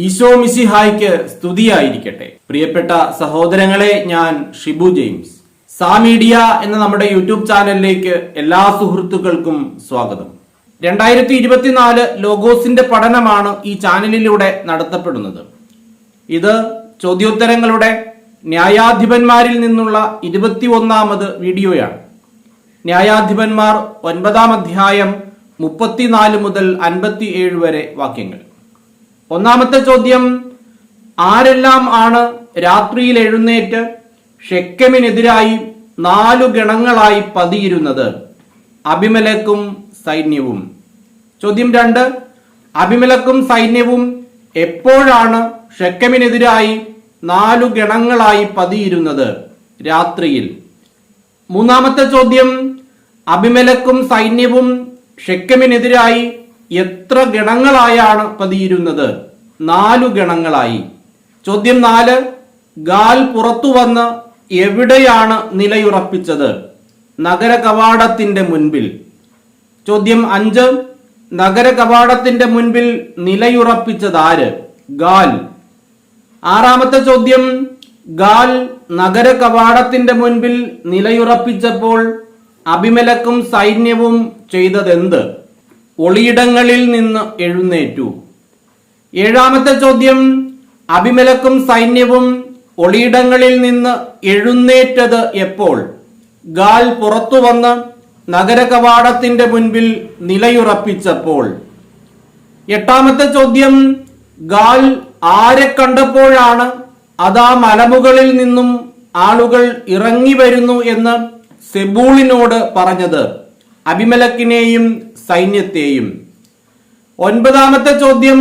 ഈശോ മിസിഹായ്ക്ക് സ്തുതിയായിരിക്കട്ടെ. പ്രിയപ്പെട്ട സഹോദരങ്ങളെ ഞാൻ ഷിബു ജെയിംസ്. സാ മീഡിയ എന്ന നമ്മുടെ യൂട്യൂബ് ചാനലിലേക്ക് എല്ലാ സുഹൃത്തുക്കൾക്കും സ്വാഗതം. രണ്ടായിരത്തി ഇരുപത്തിനാല് ലോഗോസിന്റെ പഠനമാണ് ഈ ചാനലിലൂടെ നടത്തപ്പെടുന്നത്. ഇത് ചോദ്യോത്തരങ്ങളുടെ ന്യായാധിപന്മാരിൽ നിന്നുള്ള ഇരുപത്തി ഒന്നാമത് വീഡിയോയാണ്. ന്യായാധിപന്മാർ ഒൻപതാം അധ്യായം മുപ്പത്തിനാല് മുതൽ അൻപത്തി ഏഴ് വരെ വാക്യങ്ങൾ. ഒന്നാമത്തെ ചോദ്യം ആരെല്ലാം ആണ് രാത്രിയിൽ എഴുന്നേറ്റ് ഷെക്കമിനെതിരായി നാലു ഗണങ്ങളായി പതിയിരുന്നത്? അഭിമലക്കും സൈന്യവും. ചോദ്യം രണ്ട് അഭിമലക്കും സൈന്യവും എപ്പോഴാണ് ഷെക്കമിനെതിരായി നാലു ഗണങ്ങളായി പതിയിരുന്നത് രാത്രിയിൽ? മൂന്നാമത്തെ ചോദ്യം അഭിമലക്കും സൈന്യവും ഷെക്കമിനെതിരായി എത്ര ഗണങ്ങളായാണ് പതിയിരുന്നത്? നാലു ഗണങ്ങളായി. ചോദ്യം നാല് ഗാൽ പുറത്തു വന്ന് എവിടെയാണ് നിലയുറപ്പിച്ചത്? നഗര കവാടത്തിന്റെ മുൻപിൽ. ചോദ്യം അഞ്ച് നഗര കവാടത്തിന്റെ മുൻപിൽ നിലയുറപ്പിച്ചത് ആര്? ഗാൽ. ആറാമത്തെ ചോദ്യം ഗാൽ നഗര കവാടത്തിന്റെ മുൻപിൽ നിലയുറപ്പിച്ചപ്പോൾ അഭിമലക്കും സൈന്യവും ചെയ്തതെന്ത്? ഒളിയിടങ്ങളിൽ നിന്ന് എഴുന്നേറ്റു. ഏഴാമത്തെ ചോദ്യം അഭിമലക്കും സൈന്യവും ഒളിയിടങ്ങളിൽ നിന്ന് എഴുന്നേറ്റത് എപ്പോൾ? ഗാൽ പുറത്തു വന്ന് നഗര കവാടത്തിന്റെ മുൻപിൽ നിലയുറപ്പിച്ചപ്പോൾ. എട്ടാമത്തെ ചോദ്യം ഗാൽ ആരെ കണ്ടപ്പോഴാണ് അതാ മലമുകളിൽ നിന്നും ആളുകൾ ഇറങ്ങി വരുന്നു എന്ന് സെബൂളിനോട് പറഞ്ഞത്. അഭിമലക്കിനെയും സൈന്യത്തെയും. ഒൻപതാമത്തെ ചോദ്യം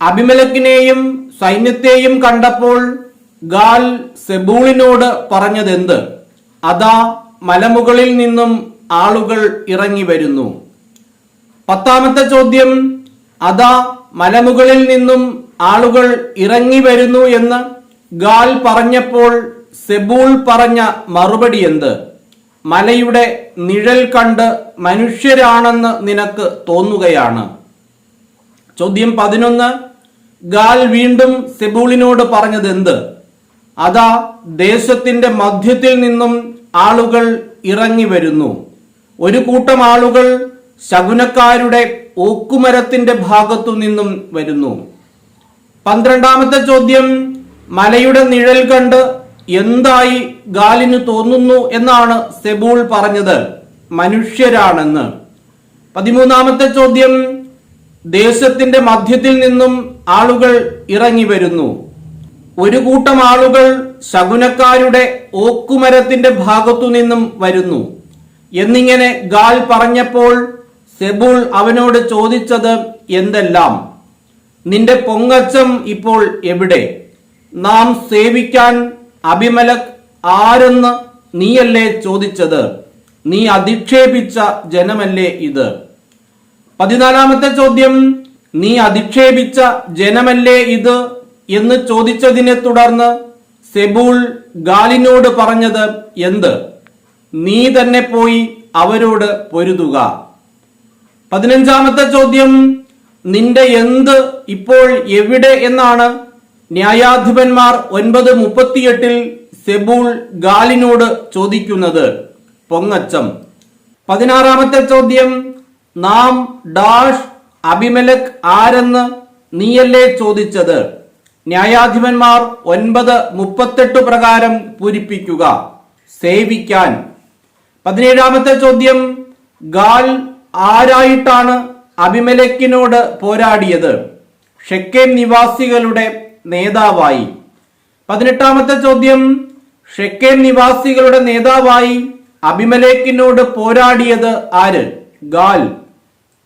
അഭിമലക്കിനെയും സൈന്യത്തെയും കണ്ടപ്പോൾ ഗാൽ സെബൂളിനോട് പറഞ്ഞതെന്ത്? അതാ മലമുകളിൽ നിന്നും ആളുകൾ ഇറങ്ങി വരുന്നു. പത്താമത്തെ ചോദ്യം അതാ മലമുകളിൽ നിന്നും ആളുകൾ ഇറങ്ങി വരുന്നു എന്ന് ഗാൽ പറഞ്ഞപ്പോൾ സെബൂൾ പറഞ്ഞ മറുപടി എന്ത്? മലയുടെ നിഴൽ കണ്ട് മനുഷ്യരാണെന്ന് നിനക്ക് തോന്നുകയാണ്. ചോദ്യം പതിനൊന്ന് ഗാൽ വീണ്ടും സെബൂളിനോട് പറഞ്ഞത് എന്ത് അതാ ദേശത്തിന്റെ മധ്യത്തിൽ നിന്നും ആളുകൾ ഇറങ്ങി വരുന്നു. ഒരു കൂട്ടം ആളുകൾ ശകുനക്കാരുടെ ഓക്കുമരത്തിന്റെ ഭാഗത്തു നിന്നും വരുന്നു. പന്ത്രണ്ടാമത്തെ ചോദ്യം മലയുടെ നിഴൽ കണ്ട് എന്തായി ഗാലിന് തോന്നുന്നു എന്നാണ് സെബൂൾ പറഞ്ഞത്. മനുഷ്യരാണെന്ന്. പതിമൂന്നാമത്തെ ചോദ്യം ദേശത്തിന്റെ മധ്യത്തിൽ നിന്നും ആളുകൾ ഇറങ്ങി വരുന്നു. ഒരു കൂട്ടം ആളുകൾ ശകുനക്കാരുടെ ഓക്കുമരത്തിന്റെ ഭാഗത്തു നിന്നും വരുന്നു. എന്നിങ്ങനെ ഗാൽ പറഞ്ഞപ്പോൾ സെബൂൾ അവനോട് ചോദിച്ചത് എന്തെല്ലാം? നിന്റെ പൊങ്ങച്ചം ഇപ്പോൾ എവിടെ? നാം സേവിക്കാൻ അഭിമലക് ആരെന്ന് നീയല്ലേ ചോദിച്ചത്? നീ അധിക്ഷേപിച്ച ജനമല്ലേ ഇത്? പതിനാലാമത്തെ ചോദ്യം നീ അധിക്ഷേപിച്ച ജനമല്ലേ ഇത് എന്ന് ചോദിച്ചതിനെ തുടർന്ന് സെബൂൾ ഗാലിനോട് പറഞ്ഞത് എന്ത്? നീ തന്നെ പോയി അവരോട് പൊരുതുക. പതിനഞ്ചാമത്തെ ചോദ്യം നിന്റെ എന്ത് ഇപ്പോൾ എവിടെ എന്നാണ് ന്യായാധിപന്മാർ ഒൻപത് മുപ്പത്തിയെട്ടിൽ സെബൂൾ ഗാലിനോട് ചോദിക്കുന്നത് പൊങ്ങച്ചം. പതിനാറാമത്തെ ചോദ്യം നാം ഡാഷ് അഭിമലക് ആരെന്ന് നീയല്ലേ ചോദിച്ചത്? ന്യായാധിപന്മാർ ഒൻപത് മുപ്പത്തെട്ട് പ്രകാരം പൂരിപ്പിക്കുക. സേവിക്കാൻ. പതിനേഴാമത്തെ ചോദ്യം ഗാൽ ആരായിട്ടാണ് അഭിമലക്കിനോട് പോരാടിയത്? ഷെക്കേം നിവാസികളുടെ നേതാവായി. പതിനെട്ടാമത്തെ ചോദ്യം. ഷെക്കേൻ നിവാസികളുടെ നേതാവായി അഭിമലേക്കിനോട് പോരാടിയത് ആര്? ഗാൽ.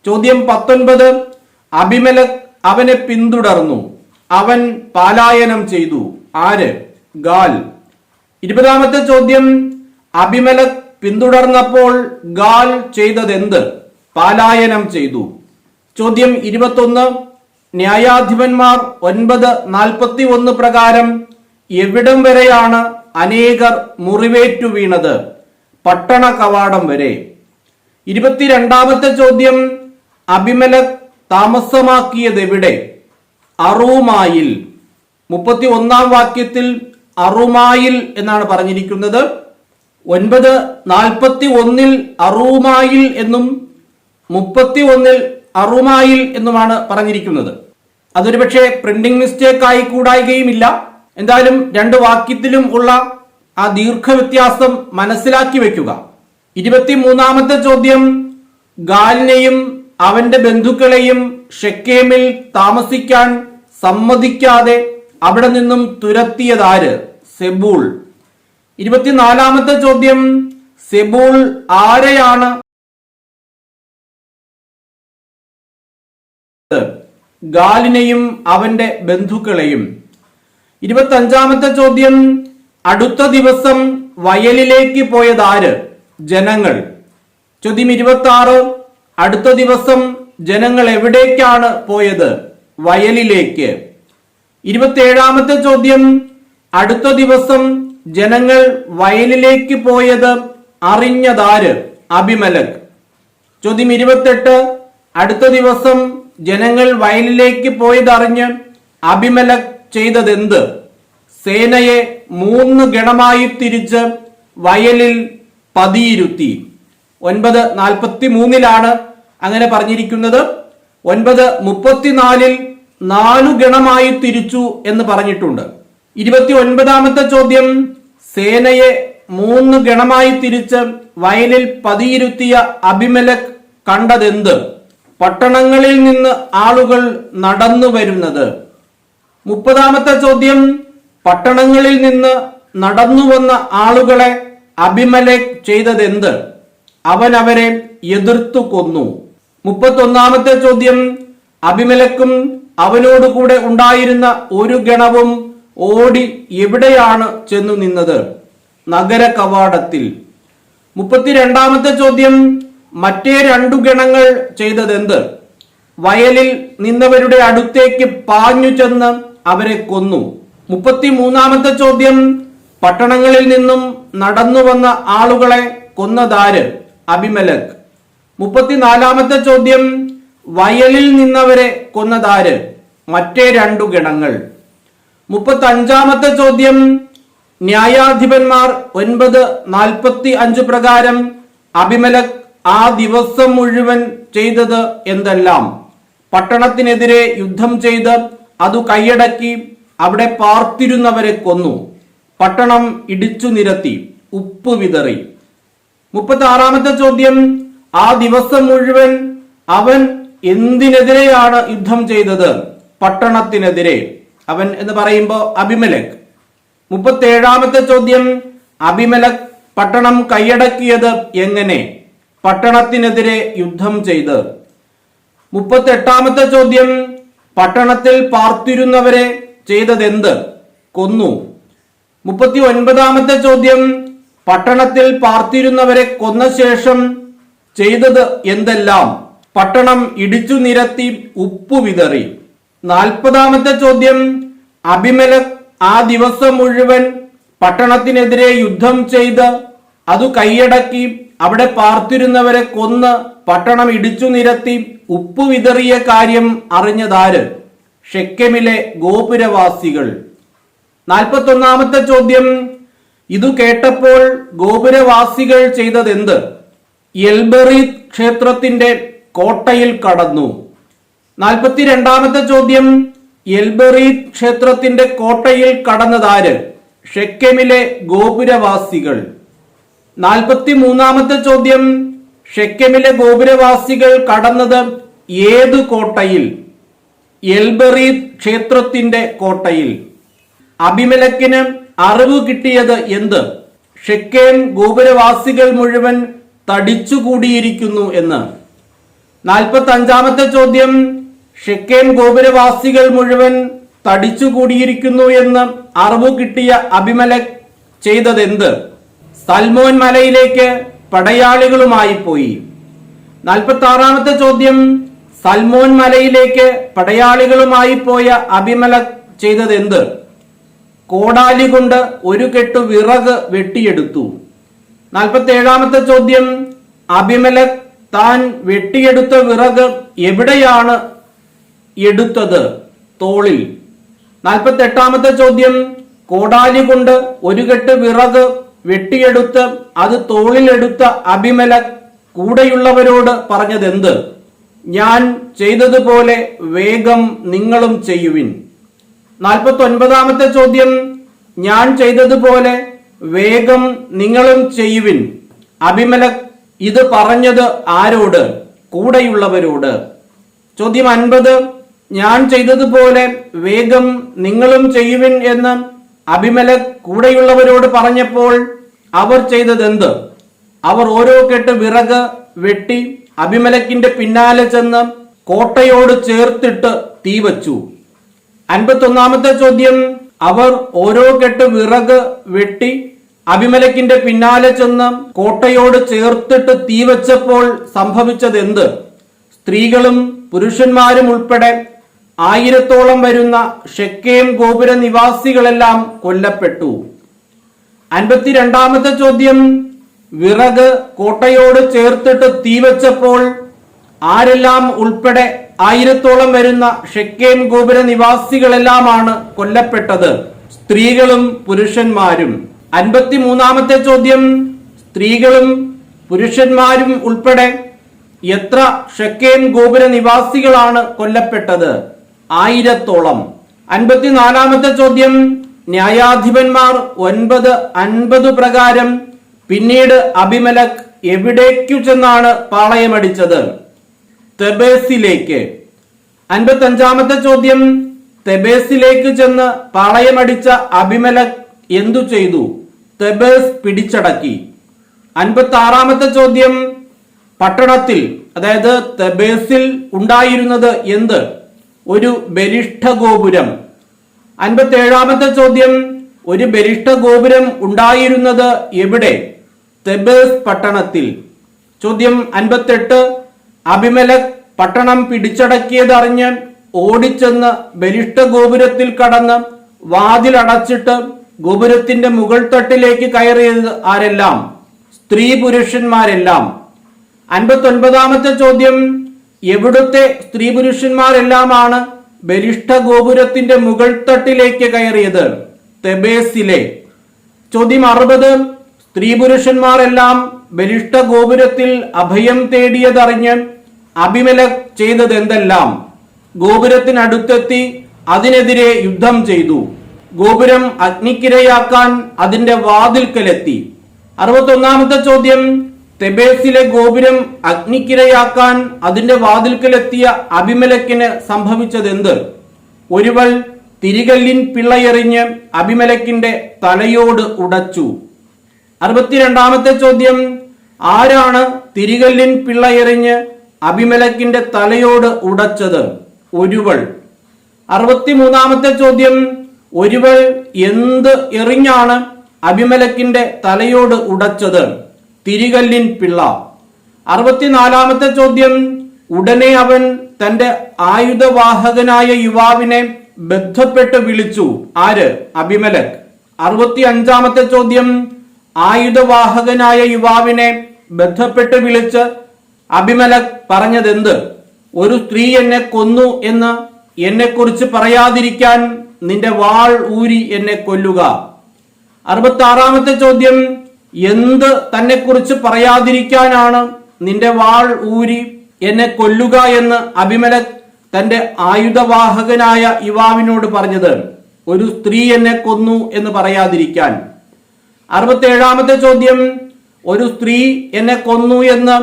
ചോദ്യം പത്തൊൻപത്. അഭിമലക് അവനെ പിന്തുടർന്നു. അവൻ പാലായനം ചെയ്തു. ആര്? ഗാൽ. ഇരുപതാമത്തെ ചോദ്യം. അഭിമലക് പിന്തുടർന്നപ്പോൾ ഗാൽ ചെയ്തതെന്ത്? പാലായനം ചെയ്തു. ചോദ്യം ഇരുപത്തൊന്ന്. ന്യായാധിപന്മാർ ഒൻപത് നാൽപ്പത്തി ഒന്ന് പ്രകാരം എവിടം വരെയാണ് അനേകർ മുറിവേറ്റു വീണത്? പട്ടണ കവാടം വരെ. ഇരുപത്തിരണ്ടാമത്തെ ചോദ്യം അഭിമല താമസമാക്കിയത് എവിടെ അറുമായിൽ. മുപ്പത്തി ഒന്നാം വാക്യത്തിൽ അറുമായിൽ എന്നാണ് പറഞ്ഞിരിക്കുന്നത്. ഒൻപത് നാൽപ്പത്തി ഒന്നിൽ അറുമായിൽ എന്നും മുപ്പത്തി ഒന്നിൽ അറുമായിൽ എന്നുമാണ് പറഞ്ഞിരിക്കുന്നത്. അതൊരു പക്ഷേ പ്രിന്റിംഗ് മിസ്റ്റേക്ക് ആയി കൂടായികയുമില്ല. എന്തായാലും രണ്ട് വാക്യത്തിലും ഉള്ള ആ ദീർഘവ്യത്യാസം മനസ്സിലാക്കി വെക്കുക. ഇരുപത്തിമൂന്നാമത്തെ ചോദ്യം ഗാലിനെയും അവന്റെ ബന്ധുക്കളെയും ഷെക്കേമിൽ താമസിക്കാൻ സമ്മതിക്കാതെ അവിടെ നിന്നും തുരത്തിയതാര്? സെബൂൾ. ഇരുപത്തിനാലാമത്തെ ചോദ്യം സെബൂൾ ആരെയാണ് ഗാലിനെയും അവന്റെ ബന്ധുക്കളെയും. ഇരുപത്തി അഞ്ചാമത്തെ ചോദ്യം അടുത്ത ദിവസം വയലിലേക്ക് പോയതാര്? ജനങ്ങൾ. ചോദ്യം ഇരുപത്തി ആറ് അടുത്ത ദിവസം ജനങ്ങൾ എവിടേക്കാണ് പോയത്? വയലിലേക്ക്. ഇരുപത്തിയേഴാമത്തെ ചോദ്യം അടുത്ത ദിവസം ജനങ്ങൾ വയലിലേക്ക് പോയത് അറിഞ്ഞതാര്? അഭിമലക്. ചോദ്യം ഇരുപത്തെട്ട് അടുത്ത ദിവസം ജനങ്ങൾ വയലിലേക്ക് പോയതറിഞ്ഞ് അഭിമലക് ചെയ്തതെന്ത്? സേനയെ മൂന്ന് ഗണമായി തിരിച്ച് വയലിൽ പതിയിരുത്തി. ഒൻപത് നാൽപ്പത്തി മൂന്നിലാണ് അങ്ങനെ പറഞ്ഞിരിക്കുന്നത്. ഒൻപത് മുപ്പത്തിനാലിൽ നാലു ഗണമായി തിരിച്ചു എന്ന് പറഞ്ഞിട്ടുണ്ട്. ഇരുപത്തി ഒൻപതാമത്തെ ചോദ്യം സേനയെ മൂന്ന് ഗണമായി തിരിച്ച് വയലിൽ പതിയിരുത്തിയ അഭിമലക് കണ്ടതെന്ത്? പട്ടണങ്ങളിൽ നിന്ന് ആളുകൾ നടന്നു വരുന്നത്. മുപ്പതാമത്തെ ചോദ്യം പട്ടണങ്ങളിൽ നിന്ന് നടന്നു വന്ന ആളുകളെ അഭിമലേഖ് ചെയ്തതെന്ത്? അവൻ അവരെ എതിർത്തു കൊന്നു. മുപ്പത്തൊന്നാമത്തെ ചോദ്യം അഭിമലക്കും അവനോടുകൂടെ ഉണ്ടായിരുന്ന ഒരു ഗണവും ഓടി എവിടെയാണ് ചെന്നു നിന്നത്? നഗര കവാടത്തിൽ മുപ്പത്തിരണ്ടാമത്തെ ചോദ്യം മറ്റേ രണ്ടു ഗണങ്ങൾ ചെയ്തതെന്ത്? വയലിൽ നിന്നവരുടെ അടുത്തേക്ക് പാഞ്ഞു ചെന്ന് അവരെ കൊന്നു. മുപ്പത്തി മൂന്നാമത്തെ ചോദ്യം പട്ടണങ്ങളിൽ നിന്നും നടന്നു വന്ന ആളുകളെ കൊന്നതാര്? അഭിമലക്. മുപ്പത്തിനാലാമത്തെ ചോദ്യം വയലിൽ നിന്നവരെ കൊന്നതാര്? മറ്റേ രണ്ടു ഗണങ്ങൾ. മുപ്പത്തി അഞ്ചാമത്തെ ചോദ്യം ന്യായാധിപന്മാർ ഒൻപത് നാൽപ്പത്തി അഞ്ച് പ്രകാരം അഭിമലക് ആ ദിവസം മുഴുവൻ ചെയ്തത് എന്തെല്ലാം? പട്ടണത്തിനെതിരെ യുദ്ധം ചെയ്ത് അതു കൈയടക്കി അവിടെ പാർത്തിരുന്നവരെ കൊന്നു. പട്ടണം ഇടിച്ചു നിരത്തി ഉപ്പ് വിതറി. മുപ്പത്തി ആറാമത്തെ ചോദ്യം ആ ദിവസം മുഴുവൻ അവൻ എന്തിനെതിരെയാണ് യുദ്ധം ചെയ്തത്? പട്ടണത്തിനെതിരെ. അവൻ എന്ന് പറയുമ്പോൾ അഭിമലക്. മുപ്പത്തി ഏഴാമത്തെ ചോദ്യം അഭിമലക് പട്ടണം കൈയടക്കിയത് എങ്ങനെ? പട്ടണത്തിനെതിരെ യുദ്ധം ചെയ്ത്. മുപ്പത്തി എട്ടാമത്തെ ചോദ്യം പട്ടണത്തിൽ പാർത്തിരുന്നവരെ ചെയ്തതെന്ത്? കൊന്നു. മുപ്പത്തി ഒൻപതാമത്തെ ചോദ്യം പട്ടണത്തിൽ പാർത്തിരുന്നവരെ കൊന്ന ശേഷം ചെയ്തത് എന്തെല്ലാം? പട്ടണം ഇടിച്ചു നിരത്തി ഉപ്പു വിതറി. നാൽപ്പതാമത്തെ ചോദ്യം അഭിമലക് ആ ദിവസം മുഴുവൻ പട്ടണത്തിനെതിരെ യുദ്ധം ചെയ്ത് അതു കൈയടക്കി അവിടെ പാർത്തിരുന്നവരെ കൊന്ന് പട്ടണം ഇടിച്ചു നിരത്തി ഉപ്പു വിതറിയ കാര്യം അറിഞ്ഞതാര്? ഷെക്കമിലെ ഗോപുരവാസികൾ. നാൽപ്പത്തൊന്നാമത്തെ ചോദ്യം. ഇതു കേട്ടപ്പോൾ ഗോപുരവാസികൾ ചെയ്തതെന്ത്? എൽബറീത് ക്ഷേത്രത്തിന്റെ കോട്ടയിൽ കടന്നു. നാൽപ്പത്തിരണ്ടാമത്തെ ചോദ്യം. എൽബറീത് ക്ഷേത്രത്തിന്റെ കോട്ടയിൽ കടന്നതാര്? ഷെക്കമിലെ ഗോപുരവാസികൾ. നാൽപ്പത്തി മൂന്നാമത്തെ ചോദ്യം. ഷെക്കമിലെ ഗോപുരവാസികൾ കടന്നത് ഏത് കോട്ടയിൽ? എൽബറി ക്ഷേത്രത്തിന്റെ കോട്ടയിൽ. അഭിമലക്കിന് അറിവ് കിട്ടിയത് എന്ത്? ഷെക്കേം ഗോപുരവാസികൾ മുഴുവൻ തടിച്ചുകൂടിയിരിക്കുന്നു എന്ന്. നാൽപ്പത്തി അഞ്ചാമത്തെ ചോദ്യം. ഷെക്കേം ഗോപുരവാസികൾ മുഴുവൻ തടിച്ചുകൂടിയിരിക്കുന്നു എന്ന് അറിവ് കിട്ടിയ അഭിമലക് ചെയ്തതെന്ത്? സൽമോൻ മലയിലേക്ക് പടയാളികളുമായി പോയി. നാൽപ്പത്തി ആറാമത്തെ ചോദ്യം സൽമോൻ മലയിലേക്ക് പടയാളികളുമായി പോയ അഭിമലക് ചെയ്തതെന്ത്? കോടാലി കൊണ്ട് ഒരു കെട്ട് വിറക് വെട്ടിയെടുത്തു. നാൽപ്പത്തി ഏഴാമത്തെ ചോദ്യം അഭിമലക് താൻ വെട്ടിയെടുത്ത വിറക് എവിടെയാണ് എടുത്തത് തോളിൽ? നാൽപ്പത്തി എട്ടാമത്തെ ചോദ്യം കോടാലി കൊണ്ട് ഒരു കെട്ട് വിറക് വെട്ടിയെടുത്ത് അത് തോളിലെടുത്ത അഭിമലക് കൂടെയുള്ളവരോട് പറഞ്ഞതെന്ത്? ഞാൻ ചെയ്തതുപോലെ വേഗം നിങ്ങളും ചെയ്യുവിൻ. നാൽപ്പത്തി ഒൻപതാമത്തെ ചോദ്യം ഞാൻ ചെയ്തതുപോലെ വേഗം നിങ്ങളും ചെയ്യുവിൻ. അഭിമലക് ഇത് പറഞ്ഞത് ആരോട്? കൂടെയുള്ളവരോട്. ചോദ്യം അൻപത് ഞാൻ ചെയ്തതുപോലെ വേഗം നിങ്ങളും ചെയ്യുവിൻ എന്ന് അഭിമലക് കൂടെയുള്ളവരോട് പറഞ്ഞപ്പോൾ അവർ ചെയ്തതെന്ത് അവർ ഓരോ കെട്ട് വിറക് വെട്ടി അഭിമലക്കിന്റെ പിന്നാലെ ചെന്ന് കോട്ടയോട് ചേർത്തിട്ട് തീ വച്ചു. അൻപത്തൊന്നാമത്തെ ചോദ്യം അവർ ഓരോ കെട്ട് വിറക് വെട്ടി അഭിമലക്കിന്റെ പിന്നാലെ ചെന്ന് കോട്ടയോട് ചേർത്തിട്ട് തീ വച്ചപ്പോൾ സംഭവിച്ചത് എന്ത്? സ്ത്രീകളും പുരുഷന്മാരും ഉൾപ്പെടെ ആയിരത്തോളം വരുന്ന ഷെക്കേം ഗോപുര നിവാസികളെല്ലാം കൊല്ലപ്പെട്ടു. അൻപത്തിരണ്ടാമത്തെ ചോദ്യം വിറക് കോട്ടയോട് ചേർത്തിട്ട് തീവച്ചപ്പോൾ ആരെല്ലാം ഉൾപ്പെടെ ആയിരത്തോളം വരുന്ന ഷെക്കേം ഗോപുര നിവാസികളെല്ലാമാണ് കൊല്ലപ്പെട്ടത്? സ്ത്രീകളും പുരുഷന്മാരും. അൻപത്തിമൂന്നാമത്തെ ചോദ്യം സ്ത്രീകളും പുരുഷന്മാരും ഉൾപ്പെടെ എത്ര ഷെക്കേം ഗോപുര നിവാസികളാണ് കൊല്ലപ്പെട്ടത്? ആയിരത്തോളം. അൻപത്തിനാലാമത്തെ ചോദ്യം. ന്യായാധിപന്മാർ ഒൻപത് അൻപത് പ്രകാരം പിന്നീട് അഭിമലക് എവിടേക്കു ചെന്നാണ് പാളയമടിച്ചത്? തെബേസിലേക്ക്. അൻപത്തി അഞ്ചാമത്തെ ചോദ്യം. തെബേസിലേക്ക് ചെന്ന് പാളയമടിച്ച അഭിമലക് എന്തു ചെയ്തു? തെബേസ് പിടിച്ചടക്കി. അൻപത്തി ആറാമത്തെ ചോദ്യം. പട്ടണത്തിൽ അതായത് തെബേസിൽ ഉണ്ടായിരുന്നത് എന്ത്? ഒരു ബലിഷ്ഠ ഗോപുരം അൻപത്തി ഏഴാമത്തെ ചോദ്യം ഒരു ബലിഷ്ഠ ഗോപുരം ഉണ്ടായിരുന്നത് എവിടെ? തെബേസ് പട്ടണത്തിൽ. ചോദ്യം അൻപത്തെട്ട് അഭിമലക് പട്ടണം പിടിച്ചടക്കിയതറിഞ്ഞ് ഓടിച്ചെന്ന് ബലിഷ്ഠ ഗോപുരത്തിൽ കടന്ന് വാതിലടച്ചിട്ട് ഗോപുരത്തിന്റെ മുകൾ തട്ടിലേക്ക് കയറിയത് ആരെല്ലാം? സ്ത്രീ പുരുഷന്മാരെല്ലാം. അൻപത്തൊൻപതാമത്തെ ചോദ്യം എവിടുത്തെ സ്ത്രീ പുരുഷന്മാരെല്ലാമാണ് ബലിഷ്ഠ ഗോപുരത്തിന്റെ മുകൾ തട്ടിലേക്ക് കയറിയത്? തെബേസിലെ. ചോദ്യം അറുപത്. സ്ത്രീ പുരുഷന്മാരെല്ലാം ബലിഷ്ഠ ഗോപുരത്തിൽ അഭയം തേടിയതറിഞ്ഞ് അഭിമലക് ചെയ്തത് എന്തെല്ലാം ഗോപുരത്തിനടുത്തെത്തി അതിനെതിരെ യുദ്ധം ചെയ്തു. ഗോപുരം അഗ്നിക്കിരയാക്കാൻ അതിന്റെ വാതിൽക്കലെത്തി. അറുപത്തൊന്നാമത്തെ ചോദ്യം. തെബേസിലെ ഗോപുരം അഗ്നിക്കിരയാക്കാൻ അതിന്റെ വാതിൽക്കലെത്തിയ അഭിമലക്കിന് സംഭവിച്ചതെന്ത്? ഒരുവൾ തിരികല്ലിൻ പിള്ളയെറിഞ്ഞ് അഭിമലക്കിന്റെ തലയോട് ഉടച്ചു. അറുപത്തിരണ്ടാമത്തെ ചോദ്യം ആരാണ് തിരികല്ലിൻ പിള്ളയെറിഞ്ഞ് അഭിമലക്കിന്റെ തലയോട് ഉടച്ചത്? ഒരുവൾ അറുപത്തിമൂന്നാമത്തെ ചോദ്യം ഒരുവൾ എന്ത് എറിഞ്ഞാണ് അഭിമലക്കിന്റെ തലയോട് ഉടച്ചത്? തിരികല്ലിൻ പിള്ള. അറുപത്തിനാലാമത്തെ ചോദ്യം. ഉടനെ അവൻ തന്റെ ആയുധവാഹകനായ യുവാവിനെ ബന്ധപ്പെട്ട് വിളിച്ചു. ആര്? അഭിമലക്. അറുപത്തി അഞ്ചാമത്തെ ചോദ്യം. ആയുധവാഹകനായ യുവാവിനെ ബന്ധപ്പെട്ട് വിളിച്ച് അഭിമലക് പറഞ്ഞതെന്ത്? ഒരു സ്ത്രീ എന്നെ കൊന്നു എന്ന് എന്നെക്കുറിച്ച് പറയാതിരിക്കാൻ നിന്റെ വാൾ ഊരി എന്നെ കൊല്ലുക. അറുപത്തി ആറാമത്തെ ചോദ്യം. എന്ത് തന്നെ കുറിച്ച് പറയാതിരിക്കാനാണ് നിന്റെ വാൾ ഊരി എന്നെ കൊല്ലുക എന്ന് അഭിമലക് തന്റെ ആയുധവാഹകനായ യുവാവിനോട് പറഞ്ഞത്. ഒരു സ്ത്രീ എന്നെ കൊന്നു എന്ന് പറയാതിരിക്കാൻ. അറുപത്തി ഏഴാമത്തെ ചോദ്യം ഒരു സ്ത്രീ എന്നെ കൊന്നു എന്ന്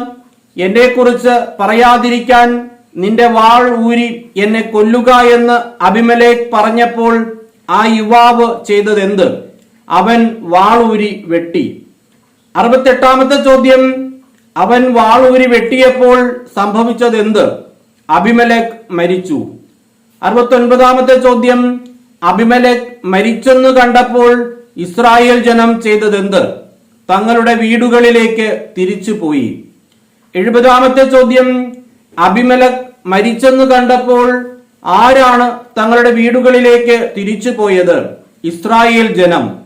എന്നെ കുറിച്ച് പറയാതിരിക്കാൻ നിന്റെ വാൾ ഊരി എന്നെ കൊല്ലുക എന്ന് അഭിമലേഖ് പറഞ്ഞപ്പോൾ ആ യുവാവ് ചെയ്തതെന്ത്? അവൻ വാൾ ഊരി വെട്ടി. അറുപത്തെട്ടാമത്തെ ചോദ്യം. അവൻ വാളൂരി വെട്ടിയപ്പോൾ സംഭവിച്ചത് എന്ത് അഭിമലക് മരിച്ചു. അറുപത്തൊൻപതാമത്തെ ചോദ്യം. അഭിമലക് മരിച്ചെന്ന് കണ്ടപ്പോൾ ഇസ്രായേൽ ജനം ചെയ്തതെന്ത്? തങ്ങളുടെ വീടുകളിലേക്ക് തിരിച്ചു പോയി. എഴുപതാമത്തെ ചോദ്യം. അഭിമലക് മരിച്ചെന്ന് കണ്ടപ്പോൾ ആരാണ് തങ്ങളുടെ വീടുകളിലേക്ക് തിരിച്ചു പോയത്? ഇസ്രായേൽ ജനം.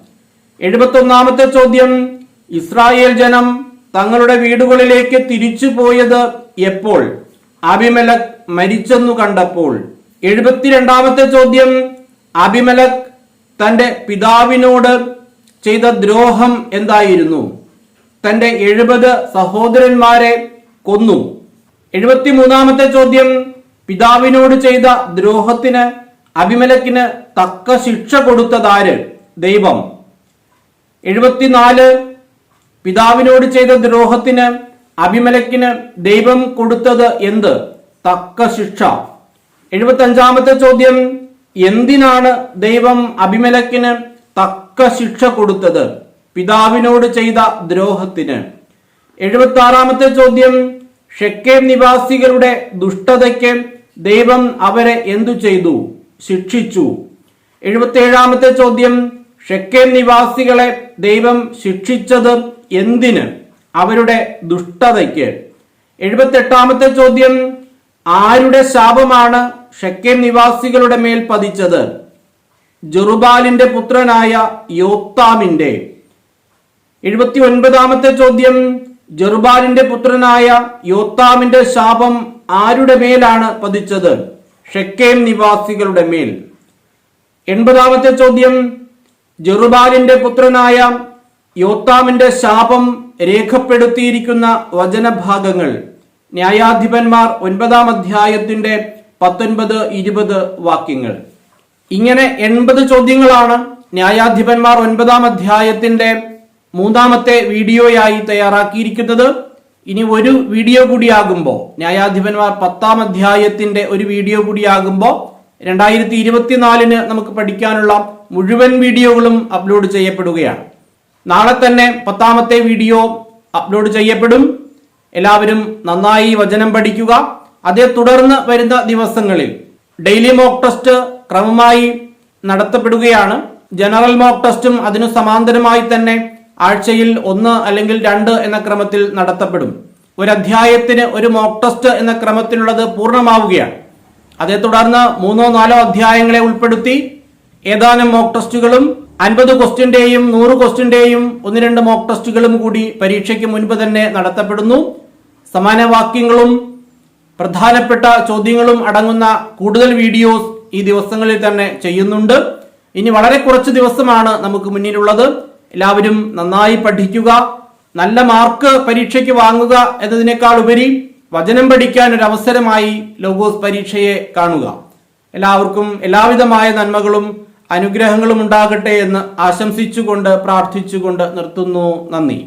എഴുപത്തൊന്നാമത്തെ ചോദ്യം. ഇസ്രായേൽ ജനം തങ്ങളുടെ വീടുകളിലേക്ക് തിരിച്ചു പോയത് എപ്പോൾ? അഭിമലക് മരിച്ചെന്നു കണ്ടപ്പോൾ. എഴുപത്തിരണ്ടാമത്തെ ചോദ്യം അഭിമലക് തന്റെ പിതാവിനോട് ചെയ്ത ദ്രോഹം എന്തായിരുന്നു? തന്റെ എഴുപത് സഹോദരന്മാരെ കൊന്നു. എഴുപത്തിമൂന്നാമത്തെ ചോദ്യം പിതാവിനോട് ചെയ്ത ദ്രോഹത്തിന് അഭിമലക്കിന് തക്ക ശിക്ഷ കൊടുത്തതാര്? ദൈവം. എഴുപത്തിനാല് പിതാവിനോട് ചെയ്ത ദ്രോഹത്തിന് അഭിമലക്കിന് ദൈവം കൊടുത്തത് എന്ത്? തക്ക ശിക്ഷ. എഴുപത്തി അഞ്ചാമത്തെ ചോദ്യം എന്തിനാണ് ദൈവം അഭിമലക്കിന് തക്ക ശിക്ഷ കൊടുത്തത്? പിതാവിനോട് ചെയ്ത ദ്രോഹത്തിന്. എഴുപത്തി ആറാമത്തെ ചോദ്യം ഷെക്കേം നിവാസികളുടെ ദുഷ്ടതയ്ക്ക് ദൈവം അവരെ എന്തു ചെയ്തു? ശിക്ഷിച്ചു. എഴുപത്തി ഏഴാമത്തെ ചോദ്യം ഷെക്കേം നിവാസികളെ ദൈവം ശിക്ഷിച്ചത് എന്തിന് അവരുടെ ദുഷ്ടതയ്ക്ക്? എഴുപത്തെട്ടാമത്തെ ചോദ്യം ആരുടെ ശാപമാണ് ഷെക്കേം നിവാസികളുടെ മേൽ പതിച്ചത്? ജെറുബാലിന്റെ പുത്രനായ യോത്താമിന്റെ. എഴുപത്തി ഒൻപതാമത്തെ ചോദ്യം ജെറുബാലിന്റെ പുത്രനായ യോത്താമിന്റെ ശാപം ആരുടെ മേലാണ് പതിച്ചത്? ഷെക്കേം നിവാസികളുടെ മേൽ. എൺപതാമത്തെ ചോദ്യം ജെറുബാലിന്റെ പുത്രനായ യോത്താമിന്റെ ശാപം രേഖപ്പെടുത്തിയിരിക്കുന്ന വചനഭാഗങ്ങൾ. ന്യായാധിപന്മാർ ഒൻപതാം അധ്യായത്തിന്റെ പത്തൊൻപത് ഇരുപത് വാക്യങ്ങൾ. ഇങ്ങനെ എൺപത് ചോദ്യങ്ങളാണ് ന്യായാധിപന്മാർ ഒൻപതാം അധ്യായത്തിന്റെ മൂന്നാമത്തെ വീഡിയോയായി തയ്യാറാക്കിയിരിക്കുന്നത്. ഇനി ഒരു വീഡിയോ കൂടിയാകുമ്പോൾ ന്യായാധിപന്മാർ പത്താം അധ്യായത്തിന്റെ ഒരു വീഡിയോ കൂടിയാകുമ്പോൾ രണ്ടായിരത്തി ഇരുപത്തിനാലിന് നമുക്ക് പഠിക്കാനുള്ള മുഴുവൻ വീഡിയോകളും അപ്ലോഡ് ചെയ്യപ്പെടുകയാണ്. നാളെ തന്നെ പത്താമത്തെ വീഡിയോ അപ്ലോഡ് ചെയ്യപ്പെടും. എല്ലാവരും നന്നായി വചനം പഠിക്കുക. അതേ തുടർന്ന് വരുന്ന ദിവസങ്ങളിൽ ഡെയിലി മോക്ക് ടെസ്റ്റ് ക്രമമായി നടത്തപ്പെടുകയാണ്. ജനറൽ മോക്ക് ടെസ്റ്റും അതിനു സമാന്തരമായി തന്നെ ആഴ്ചയിൽ ഒന്ന് അല്ലെങ്കിൽ രണ്ട് എന്ന ക്രമത്തിൽ നടത്തപ്പെടും. ഒരു അധ്യായത്തിന് ഒരു മോക്ക് ടെസ്റ്റ് എന്ന ക്രമത്തിലുള്ളത് പൂർണമാവുകയാണ്. അതേ തുടർന്ന് മൂന്നോ നാലോ അധ്യായങ്ങളെ ഉൾപ്പെടുത്തി ഏതാനും മോക്ക് ടെസ്റ്റുകളും അൻപത് ക്വസ്റ്റ്യന്റെയും നൂറ് ക്വസ്റ്റ്യന്റെയും ഒന്ന് രണ്ട് മോക്ക് ടെസ്റ്റുകളും കൂടി പരീക്ഷയ്ക്ക് മുൻപ് തന്നെ നടത്തപ്പെടുന്നു. സമാന വാക്യങ്ങളും പ്രധാനപ്പെട്ട ചോദ്യങ്ങളും അടങ്ങുന്ന കൂടുതൽ വീഡിയോസ് ഈ ദിവസങ്ങളിൽ തന്നെ ചെയ്യുന്നുണ്ട്. ഇനി വളരെ കുറച്ച് ദിവസമാണ് നമുക്ക് മുന്നിലുള്ളത്. എല്ലാവരും നന്നായി പഠിക്കുക നല്ല മാർക്ക് പരീക്ഷയ്ക്ക് വാങ്ങുക എന്നതിനേക്കാൾ ഉപരി വചനം പഠിക്കാൻ ഒരു അവസരമായി ലോഗോസ് പരീക്ഷയെ കാണുക. എല്ലാവർക്കും എല്ലാവിധമായ നന്മകളും അനുഗ്രഹങ്ങളും ഉണ്ടാകട്ടെ എന്ന് ആശംസിച്ചുകൊണ്ട് പ്രാർത്ഥിച്ചുകൊണ്ട് നിർത്തുന്നു. നന്ദി.